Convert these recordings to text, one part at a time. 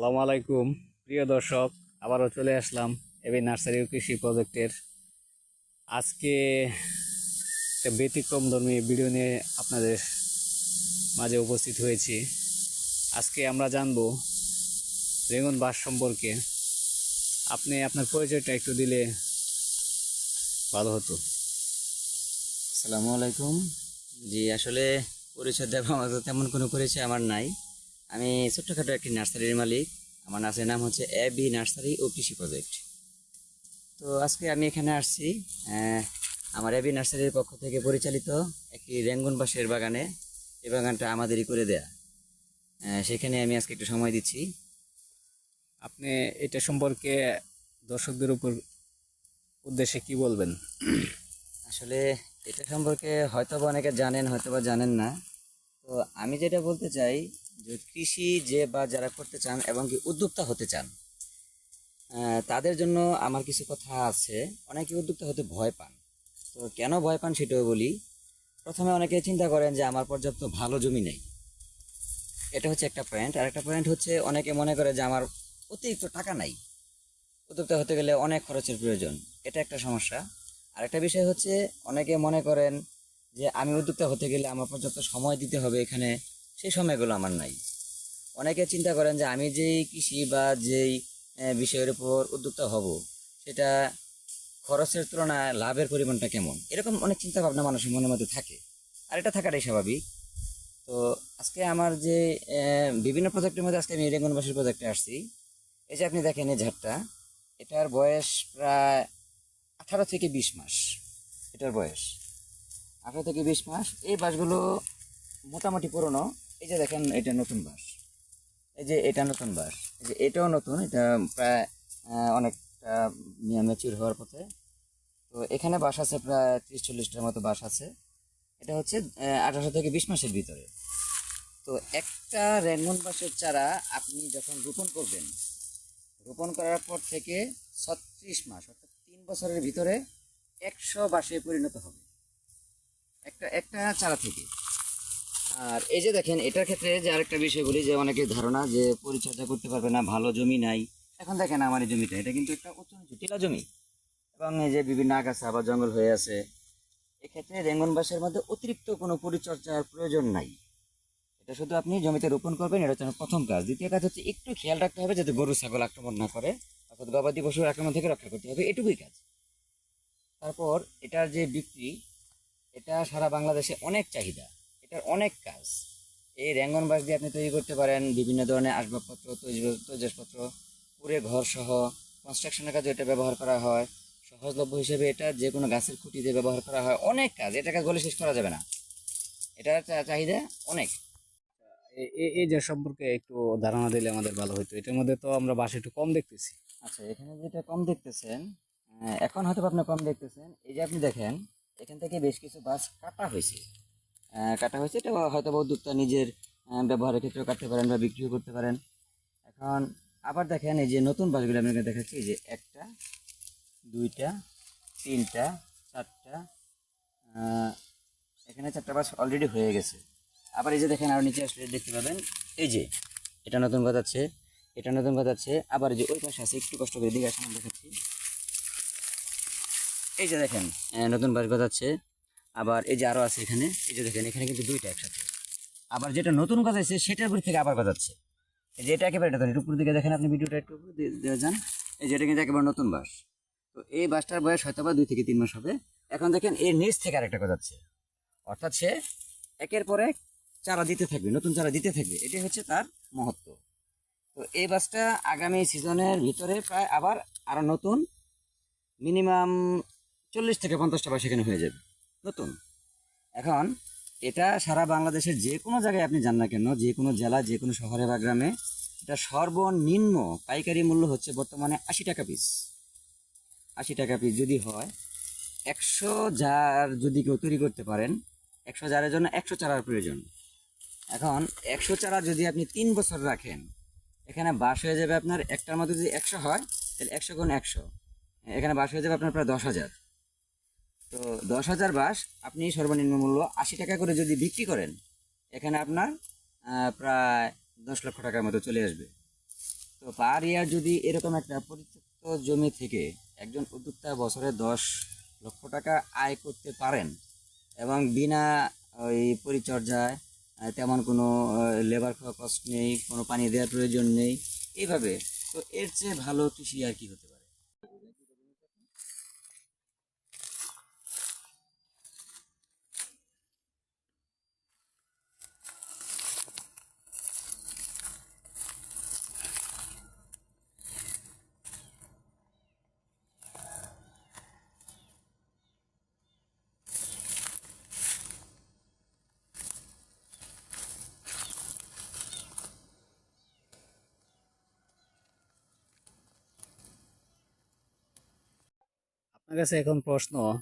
আসসালামু আলাইকুম। প্রিয় দর্শক, আবারও চলে আসলাম এবি নার্সারি কৃষি প্রজেক্টের। আজকে একটা ব্যতিক্রম ধর্মী ভিডিও নিয়ে আপনাদের মাঝে উপস্থিত হয়েছি। আজকে আমরা জানব রেঙ্গন বাস সম্পর্কে। আপনি আপনার পরিচয়টা একটু দিলে ভালো হতো। আসসালামু আলাইকুম। জি, আসলে পরিচয় দেওয়ার মতো তেমন কোনো পরিচয় আমার নাই। আমি ছোট্টখাটো একটি নার্সারির মালিক। আমার নার্সারির নাম হচ্ছে এ বি নার্সারি ও কৃষি প্রজেক্ট। তো আজকে আমি এখানে আসছি আমার এবি নার্সারির পক্ষ থেকে পরিচালিত একটি রেঙ্গন বাঁশের বাগানে। এই বাগানটা আমাদেরই করে দেয়া। সেখানে আমি আজকে একটু সময় দিচ্ছি। আপনি এটা সম্পর্কে দর্শকদের উপর উদ্দেশ্যে কি বলবেন? আসলে এটা সম্পর্কে হয়তোবা অনেকে জানেন, হয়তোবা জানেন না। তো আমি যেটা বলতে চাই যে কৃষি যে বা যারা করতে চান এবং কি উদ্যোক্তা হতে চান তাদের জন্য আমার কিছু কথা আছে। অনেকে উদ্যোক্তা হতে ভয় পান। তো কেন ভয় পান সেটাও বলি। প্রথমে অনেকে চিন্তা করেন যে আমার পর্যাপ্ত ভালো জমি নেই। এটা হচ্ছে একটা পয়েন্ট আর একটা পয়েন্ট হচ্ছে অনেকে মনে করে যে আমার অতিরিক্ত টাকা নাই। উদ্যোক্তা হতে গেলে অনেক খরচের প্রয়োজন। এটা একটা সমস্যা। আর একটা বিষয় হচ্ছে অনেকে মনে করেন যে আমি উদ্যোক্তা হতে গেলে আমার পর্যাপ্ত সময় দিতে হবে এখানে। সেই সময়গুলো আমার নাই। অনেকে চিন্তা করেন যে আমি যেই কৃষি বা যেই বিষয়ের উপর উদ্যোক্তা হব, সেটা খরচের তুলনায় লাভের পরিমাণটা কেমন? এরকম অনেক চিন্তা ভাবনা মানুষের মনের মধ্যে থাকে। আর এটা থাকাটাই স্বাভাবিক। তো আজকে আমার যে বিভিন্ন প্রজেক্টের মধ্যে আজকে আমি রেঙ্গনবাসীর প্রজেক্টে আসছি। এই যে আপনি দেখেন এই ঝাড়টা, এটার বয়স প্রায় আঠারো থেকে বিশ মাস। এটার বয়স। আঠারো থেকে বিশ মাস। এই বাসগুলো মোটামুটি পুরনো। এই যে দেখেন, এটা নতুন বাস এই যে এটা নতুন বাস এই যে এটাও নতুন, এটা প্রায় অনেকটা ম্যাচিউর হওয়ার পথে। তো এখানে বাস আছে প্রায় ত্রিশ চল্লিশটার মতো বাস আছে। এটা হচ্ছে আঠারো থেকে বিশ মাসের ভিতরে। তো একটা রেনমন বাসের চারা আপনি যখন রোপণ করবেন, রোপণ করার পর থেকে ছত্রিশ মাস, অর্থাৎ তিন বছরের ভিতরে একশো বাসে পরিণত হবে। একটা একটা চারা থেকে। আর এই যে দেখেন, এটার ক্ষেত্রে যে আরেকটা বিষয় বলি, যে অনেকের ধারণা যে পরিচর্যা করতে পারবে না, ভালো জমি নাই। এখন দেখেন আমার এই জমিটা, এটা কিন্তু একটা উঁচু টিলা জমি। এবং এই যে বিভিন্ন আগাছা বা জঙ্গল হয়ে আছে, এক্ষেত্রে রেঙ্গন বাসের মধ্যে অতিরিক্ত কোনো পরিচর্যার প্রয়োজন নাই। এটা শুধু আপনি জমিতে রোপণ করবেন, এটা হচ্ছে প্রথম কাজ। দ্বিতীয় কাজ হচ্ছে একটু খেয়াল রাখতে হবে যাতে গরু, ছাগল আক্রমণ না করে, অর্থাৎ গবাদি পশুর আক্রমণ থেকে রক্ষা করতে হবে, এটুকুই কাজ। তারপর এটার যে বিক্রি, এটা সারা বাংলাদেশে অনেক চাহিদা। এটার অনেক কাজ। এই র্যাঙ্গন বাঁশ দিয়ে আপনি তৈরি করতে পারেন বিভিন্ন ধরনের আসবাবপত্র তৈজ- তৈজসপত্র পুরে ঘর সহ কনস্ট্রাকশনের কাজে এটা ব্যবহার করা হয়। সহজলভ্য হিসেবে এটা যে কোনো গাছের খুঁটি দিয়ে ব্যবহার করা হয়। অনেক কাজ এটা কাজ বলে শেষ করা যাবে না। এটার চাহিদা অনেক। এই যে সম্পর্কে একটু ধারণা দিলে আমাদের ভালো হতো এটার মধ্যে তো আমরা বাস একটু কম দেখতেছি। আচ্ছা এখানে যেটা কম দেখতেছেন এখন হয়তো আপনি কম দেখতেছেন। এই যে আপনি দেখেন এখান থেকে বেশ কিছু বাস কাটা হয়েছে। কাটা হয়েছে, এটা হয়তো উদ্যোক্তা নিজের ব্যবহারের ক্ষেত্রেও কাটতে পারেন বা বিক্রিও করতে পারেন। এখন আবার দেখেন এই যে নতুন বাসগুলো আপনাকে দেখাচ্ছি যে একটা, দুইটা, তিনটা, চারটা এখানে চারটা বাস অলরেডি হয়ে গেছে। আবার এই যে দেখেন আরও নিচে আসলে দেখতে পাবেন, এই যে এটা নতুন গজাচ্ছে এটা নতুন গজাচ্ছে আবার এই যে ওই পাশে আছে, একটু কষ্ট করে দিকে আসলে দেখাচ্ছি। এই যে দেখেন নতুন বাস গজাচ্ছে। আবার এই যে আরও আছে এখানে, এই যে দেখেন, এখানে কিন্তু দুইটা একসাথে। আবার যেটা নতুন গজাচ্ছে সেটার উপর থেকে আবার গজাচ্ছে এই যে এটা একেবারে একটু উপর দিকে দেখেন আপনি ভিডিওটা, একটু যান। এই যেটা কিন্তু একেবারে নতুন বাস। তো এই বাসটার বয়স হয়তো বা দুই থেকে তিন মাস হবে। এখন দেখেন, এর নিচ থেকে আরেকটা গজাচ্ছে অর্থাৎ সে একের পর এক চারা দিতে থাকবে, নতুন চারা দিতে থাকবে। এটাই হচ্ছে তার মহত্ব। তো এই বাসটা আগামী সিজনের ভিতরে প্রায় আবার আরও নতুন, মিনিমাম চল্লিশ থেকে পঞ্চাশটা বাস এখানে হয়ে যাবে। নতুন। এখন এটা সারা বাংলাদেশের যে কোনো জায়গায় আপনি যান না কেন, যে কোনো জেলা, যে কোনো শহরে বা গ্রামে, এটা সর্বনিম্ন পাইকারি মূল্য হচ্ছে বর্তমানে আশি টাকা পিস আশি টাকা পিস যদি হয়, একশো জার যদি কেউ তৈরি করতে পারেন, একশো জারের জন্য একশো চারার প্রয়োজন। এখন একশো চারা যদি আপনি তিন বছর রাখেন, এখানে বাস হয়ে যাবে আপনার একটার মধ্যে যদি একশো হয়, তাহলে একশো গুণ একশো। এখানে বাস হয়ে যাবে আপনার প্রায় দশ হাজার। তো দশ হাজার বাস আপনি সর্বনিম্ন মূল্য আশি টাকা করে যদি বিক্রি করেন, এখানে আপনার প্রায় দশ লক্ষ টাকার মতো চলে আসবে। তো পার ইয়ার যদি এরকম একটা পরিত্যক্ত জমি থেকে একজন উদ্যোক্তা বছরে দশ লক্ষ টাকা আয় করতে পারেন এবং বিনা, ওই পরিচর্যায় তেমন কোনো লেবার কস্ট নেই, কোনো পানি দেওয়ার প্রয়োজন নেই, এইভাবে, তো এর চেয়ে ভালো কৃষি আর কি হতে পারে আপনার কাছে এখন প্রশ্ন,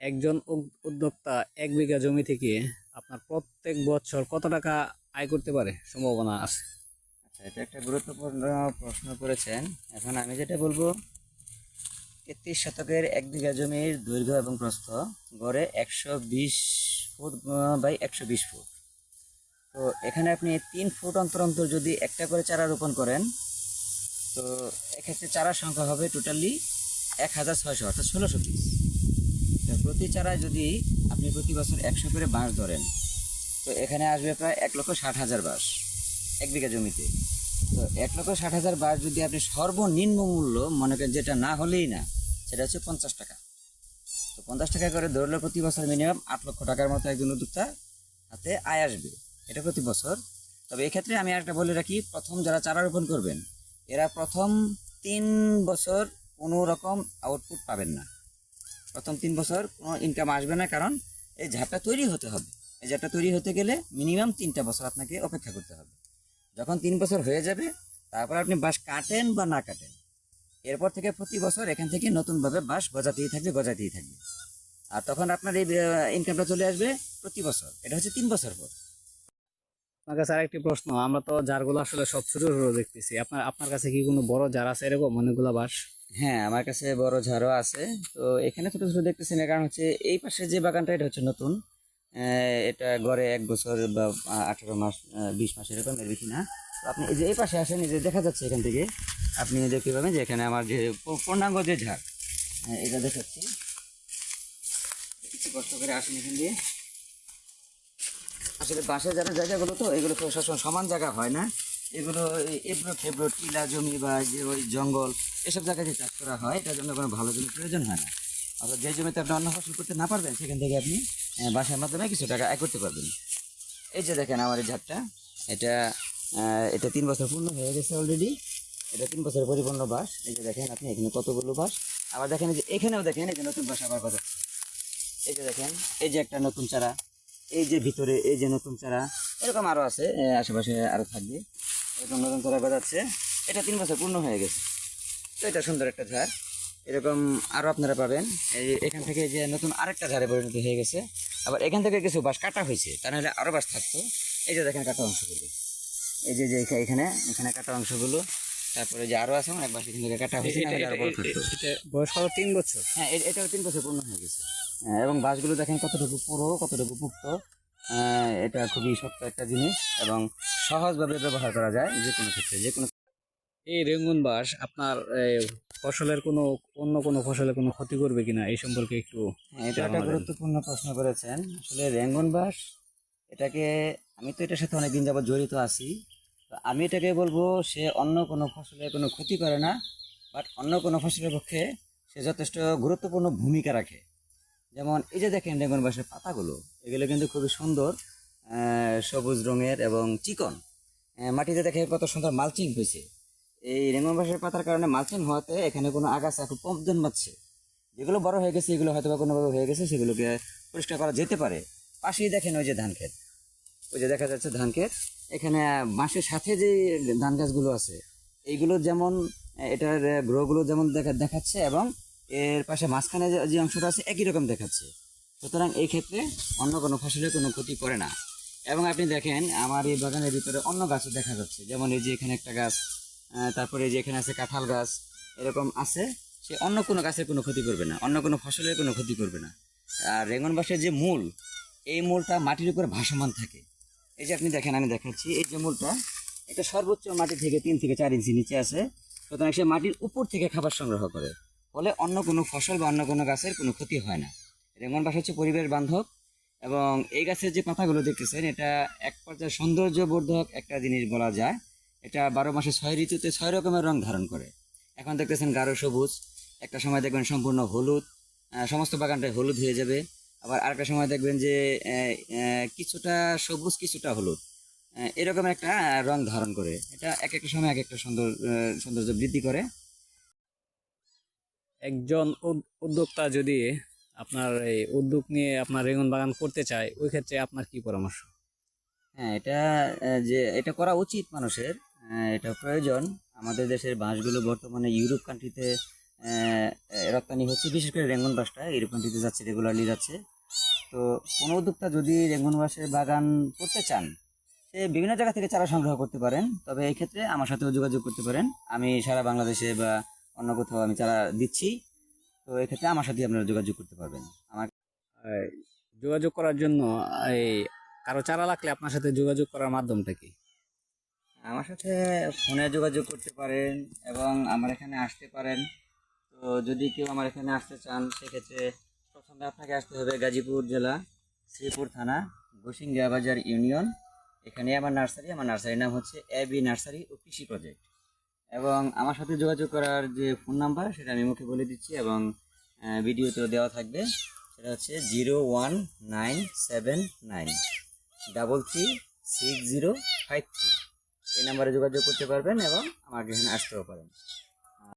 একজন উদ- উদ্যোক্তা এক বিঘা জমি থেকে আপনার প্রত্যেক বছর কত টাকা আয় করতে পারে? সম্ভাবনা আছে। আচ্ছা এটা একটা গুরুত্বপূর্ণ প্রশ্ন করেছেন। এখন আমি যেটা বলব, তেত্রিশ শতকের এক বিঘা জমির দৈর্ঘ্য এবং প্রস্থ গড়ে একশো বিশ ফুট বাই একশো বিশ ফুট। তো এখানে আপনি তিন ফুট অন্তর অন্তর যদি একটা করে চারা রোপণ করেন, তো এক্ষেত্রে চারার সংখ্যা হবে টোটালি এক হাজার ছয়শো, অর্থাৎ ষোলোশো পিস প্রতি চারায় যদি আপনি প্রতি বছর একশো করে বাঁশ ধরেন, তো এখানে আসবে প্রায় এক লক্ষ ষাট হাজার বাঁশ এক বিঘা জমিতে। তো এক লক্ষ ষাট হাজার বার যদি আপনি সর্বনিম্ন মূল্য, মনে করেন যেটা না হলেই না, সেটা হচ্ছে পঞ্চাশ টাকা। তো পঞ্চাশ টাকা করে ধরলে প্রতি বছর মিনিমাম আট লক্ষ টাকার মতো একজন উদ্যোক্তা হাতে আয় আসবে। এটা প্রতি বছর। তবে এক্ষেত্রে আমি একটা বলে রাখি, প্রথম যারা চারা রোপণ করবেন, এরা প্রথম তিন বছর কোনো রকম আউটপুট পাবেন না। প্রথম তিন বছর কোনো ইনকাম আসবে না, কারণ এই ঝাপটা তৈরি হতে হবে। এই ঝাপটা তৈরি হতে গেলে মিনিমাম তিনটা বছর আপনাকে অপেক্ষা করতে হবে। যখন তিন বছর হয়ে যাবে, তারপর আপনি বাঁশ কাটেন বা না কাটেন, এরপর থেকে প্রতি বছর এখান থেকে নতুনভাবে বাঁশ গজাতেই থাকবে গজাতেই থাকবে। আর তখন আপনার এই ইনকামটা চলে আসবে প্রতি বছর। এটা হচ্ছে তিন বছর পর। আপনার কাছে আরেকটি প্রশ্ন আমরা তো জারগুলো আসলে সব ছোট ছোট দেখতেছি। আপনার আপনার কাছে কি কোনো বড় জার আছে এরকম অনেকগুলো বাস হ্যাঁ আমার কাছে বড় ঝাড়ও আছে। তো এখানে ছোট ছোট দেখতেছি না কারণ হচ্ছে এই পাশে যে বাগানটা এটা হচ্ছে নতুন। এটা গড়ে এক বছর বা আঠারো মাস বিশ মাস এরকম এর বেশি না। তো আপনি যে এই পাশে আসেন যে দেখা যাচ্ছে এখান থেকে আপনি দেখতে পাবেন যে এখানে আমার যে পূর্ণাঙ্গ যে ঝাড় হ্যাঁ, এটা দেখাচ্ছি। একটু কষ্ট করে আসেন এখান দিয়ে। আসলে বাসের যারা জায়গাগুলো তো, এগুলো সবসময় সমান জায়গা হয় না। এগুলো এবড়ো খেবড়ো টিলা জমি বা যে ওই জঙ্গল, এসব জায়গায় যে চাষ করা হয়, এটার জন্য কোনো ভালো জমির প্রয়োজন হয় না। অর্থাৎ যে জমিতে আপনি অন্য ফসল করতে না পারবেন, সেখান থেকে আপনি বাসার মাধ্যমে কিছু টাকা আয় করতে পারবেন। এই যে দেখেন আমার এই ঝাড়টা এটা এটা তিন বছর পূর্ণ হয়ে গেছে অলরেডি এটা তিন বছরের পরিপূর্ণ বাস। এই যে দেখেন আপনি এখানে কতগুলো বাস। আবার দেখেন যে, এখানেও দেখেন এই যে নতুন বাস আবার কথা এই যে দেখেন, এই যে একটা নতুন চারা। এই যে ভিতরে এই যে নতুন চারা এরকম আরও আছে আশেপাশে আরও থাকবে। এরকম নতুন চারা গজাচ্ছে। এটা তিন বছর পূর্ণ হয়ে গেছে। তো এটা সুন্দর একটা ঝাড়। এরকম আরও আপনারা পাবেন। এই এখান থেকে যে নতুন আরেকটা ঝাড়ে পরিণত হয়ে গেছে। আবার এখান থেকে কিছু বাঁশ কাটা হয়েছে তা নাহলে আরও বাঁশ থাকতো। এই যে দেখেন কাটা অংশগুলো। এই যে এখানে এখানে কাটা অংশগুলো। তারপরে যে আরও আছে অনেক বাঁশ এখান থেকে কাটা হয়েছে বয়স কত? তিন বছর? হ্যাঁ এটাও তিন বছর পূর্ণ হয়ে গেছে। এবং বাসগুলো দেখেন কতটুকু পুরো কতটুকু পুক্ত এটা খুবই শক্ত একটা জিনিস এবং সহজভাবে ব্যবহার করা যায় যে কোনো ক্ষেত্রে যে কোনো এই রেঙ্গুন বাস আপনার ফসলের কোনো অন্য কোনো ফসলের কোনো ক্ষতি করবে কিনা এই সম্পর্কে একটু হ্যাঁ, এটা একটা গুরুত্বপূর্ণ প্রশ্ন করেছেন। আসলে রেঙ্গন বাস এটাকে আমি তো এটার সাথে অনেকদিন যাবত জড়িত আছি। তো আমি এটাকে বলব সে অন্য কোনো ফসলের কোনো ক্ষতি করে না বাট অন্য কোনো ফসলের পক্ষে সে যথেষ্ট গুরুত্বপূর্ণ ভূমিকা রাখে। যেমন এই যে দেখেন রেঙ্গন বাসের পাতাগুলো, এগুলো কিন্তু খুবই সুন্দর সবুজ রঙের এবং চিকন। মাটিতে দেখে কত সুন্দর মালচিং হয়েছে। এই রেঙ্গন বাসের পাতার কারণে মালচিং হওয়াতে এখানে কোনো আগাছা খুব কম জন্মাচ্ছে। যেগুলো বড় হয়ে গেছে, এগুলো হয়তো বা কোনোভাবে হয়ে গেছে, সেগুলোকে পরিষ্কার করা যেতে পারে। পাশেই দেখেন ওই যে ধান ক্ষেত। ওই যে দেখা যাচ্ছে ধান ক্ষেত। এখানে বাঁশের সাথে যে ধান গাছগুলো আছে, এইগুলো যেমন, এটার গ্রহগুলো যেমন দেখা, দেখাচ্ছে এবং এর পাশে মাঝখানে যে- অংশটা আছে, একই রকম দেখাচ্ছে। সুতরাং এই ক্ষেত্রে অন্য কোনো ফসলের কোনো ক্ষতি করে না। এবং আপনি দেখেন, আমার এই বাগানের ভিতরে অন্য গাছও দেখা যাচ্ছে। যেমন এই যে এখানে একটা গাছ তারপরে এই যে এখানে আছে কাঁঠাল গাছ, এরকম আছে। সে অন্য কোনো গাছের কোনো ক্ষতি করবে না। অন্য কোনো ফসলের কোনো ক্ষতি করবে না। আর রেঙ্গন বাঁশের যে মূল, এই মূলটা মাটির উপরে ভাসমান থাকে। এই যে আপনি দেখেন, আমি দেখাচ্ছি, এই যে মূলটা এটা সর্বোচ্চ মাটি থেকে তিন থেকে চার ইঞ্চি নিচে আছে। সুতরাং সে মাটির উপর থেকে খাবার সংগ্রহ করে। ফলে অন্য কোনো ফসল বা অন্য কোনো গাছের কোনো ক্ষতি হয় না। রেঙ্গন বাস হচ্ছে পরিবেশ বান্ধব এবং এই গাছের যে পাতাগুলো দেখতেছেন এটা এক পর্যায়ে সৌন্দর্যবর্ধক একটা জিনিস বলা যায়। এটা বারো মাসে ছয় ঋতুতে ছয় রকমের রং ধারণ করে। এখন দেখতেছেন গাঢ় সবুজ একটা সময় দেখবেন সম্পূর্ণ হলুদ সমস্ত বাগানটাই হলুদ হয়ে যাবে। আবার আরেকটা সময় দেখবেন যে কিছুটা সবুজ কিছুটা হলুদ এরকম একটা রং ধারণ করে। এটা এক একটা সময় এক একটা সুন্দর আহ, সৌন্দর্য বৃদ্ধি করে। একজন উদ্যোক্তা যদি আপনার এই উদ্যোগ নিয়ে আপনার রেগুন বাগান করতে চায়, ওই ক্ষেত্রে আপনার কি পরামর্শ? হ্যাঁ এটা যে, এটা করা উচিত মানুষের এটা প্রয়োজন। আমাদের দেশের বাঁশগুলো বর্তমানে ইউরোপ কান্ট্রিতে রপ্তানি হচ্ছে, বিশেষ করে রেঙ্গন বাসটা ইউরোপ কান্ট্রিতে যাচ্ছে রেগুলারলি যাচ্ছে। তো কোনো উদ্যোক্তা যদি রেঙ্গন বাসের বাগান করতে চান, সে বিভিন্ন জায়গা থেকে চারা সংগ্রহ করতে পারেন। তবে এই ক্ষেত্রে আমার সাথেও যোগাযোগ করতে পারেন। আমি সারা বাংলাদেশে বা অন্য কোথাও আমি চারা দিচ্ছি তো এক্ষেত্রে আমার সাথে আপনারা যোগাযোগ করতে পারবেন। আমার যোগাযোগ করার জন্য এই কারও চারা লাগলে আপনার সাথে যোগাযোগ করার মাধ্যমটা কি? আমার সাথে ফোনে যোগাযোগ করতে পারেন এবং আমার এখানে আসতে পারেন। তো যদি কেউ আমার এখানে আসতে চান সেক্ষেত্রে প্রথমে আপনাকে আসতে হবে গাজীপুর জেলা শ্রীপুর থানা গোসিঙ্গা বাজার ইউনিয়ন। এখানে আমার নার্সারি আমার নার্সারির নাম হচ্ছে এ বি নার্সারি ও কৃষি প্রজেক্ট। এবং আমার সাথে যোগাযোগ করার যে ফোন নাম্বার, সেটা আমি মুখে বলে দিচ্ছি এবং ভিডিওতেও দেওয়া থাকবে। সেটা হচ্ছে zero one nine seven nine double three six zero five three. এই নাম্বারে যোগাযোগ করতে পারবেন এবং আমার এখানে আসতেও পারেন।